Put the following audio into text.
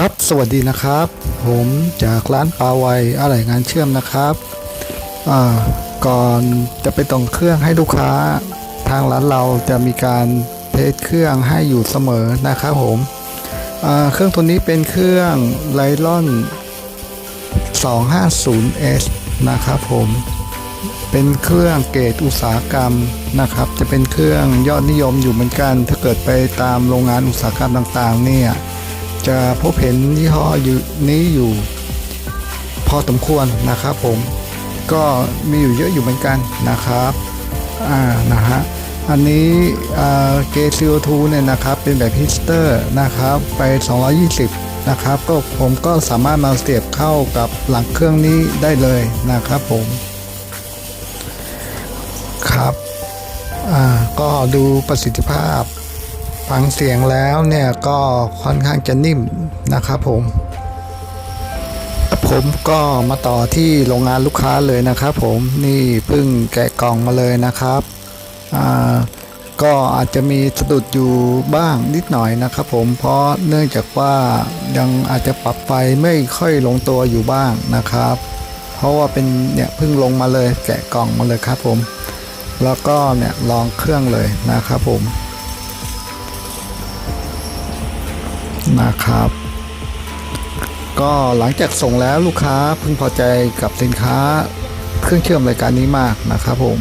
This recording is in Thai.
ครับ สวัสดีนะครับ ผมจากร้านปลาไวอะไรงานเชื่อมนะครับ ก่อนจะไปต่องเครื่องให้ลูกค้า ทางร้านเราจะมีการเทสเครื่องให้อยู่เสมอนะครับผมเครื่องตัวนี้เป็นเครื่องไลลอน 250S นะครับผมเป็นเครื่องเกรดอุตสาหกรรมนะครับ จะเป็นเครื่องยอดนิยมอยู่เหมือนกัน ถ้าเกิดไปตามโรงงานอุตสาหกรรมต่างๆ เนี่ย จะพบเห็นยี่ห้ออยู่นี้อยู่ พอสมควรนะครับผมก็มีอยู่เยอะอยู่เหมือนกันนะครับอ่านะฮะอันนี้เกซิโอทูเนี่ยนะครับเป็นแบบฮิสเตอร์นะครับไป 220 นะครับก็ผมก็สามารถมาเสียบเข้ากับหลังเครื่องนี้ได้เลยนะครับผมครับก็ดูประสิทธิภาพ ฟังเสียงแล้วเนี่ยก็ค่อนข้างจะนิ่มนะครับผม ผมก็มาต่อที่โรงงานลูกค้าเลยนะครับผมนี่เพิ่งแกะกล่องมาเลยนะครับอ่าก็อาจจะมีสะดุดอยู่บ้างนิดหน่อยนะครับผมเพราะเนื่องจากว่ายังอาจจะปรับไฟไม่ค่อยลงตัวอยู่บ้างนะครับ เพราะว่าเป็นเนี่ยเพิ่งลงมาเลยแกะกล่องมาเลยครับผม แล้วก็เนี่ยลองเครื่องเลยนะครับผม นะครับ ก็หลังจากส่งแล้วลูกค้าพึงพอใจกับสินค้าเครื่องเชื่อมรายการนี้มากนะครับผม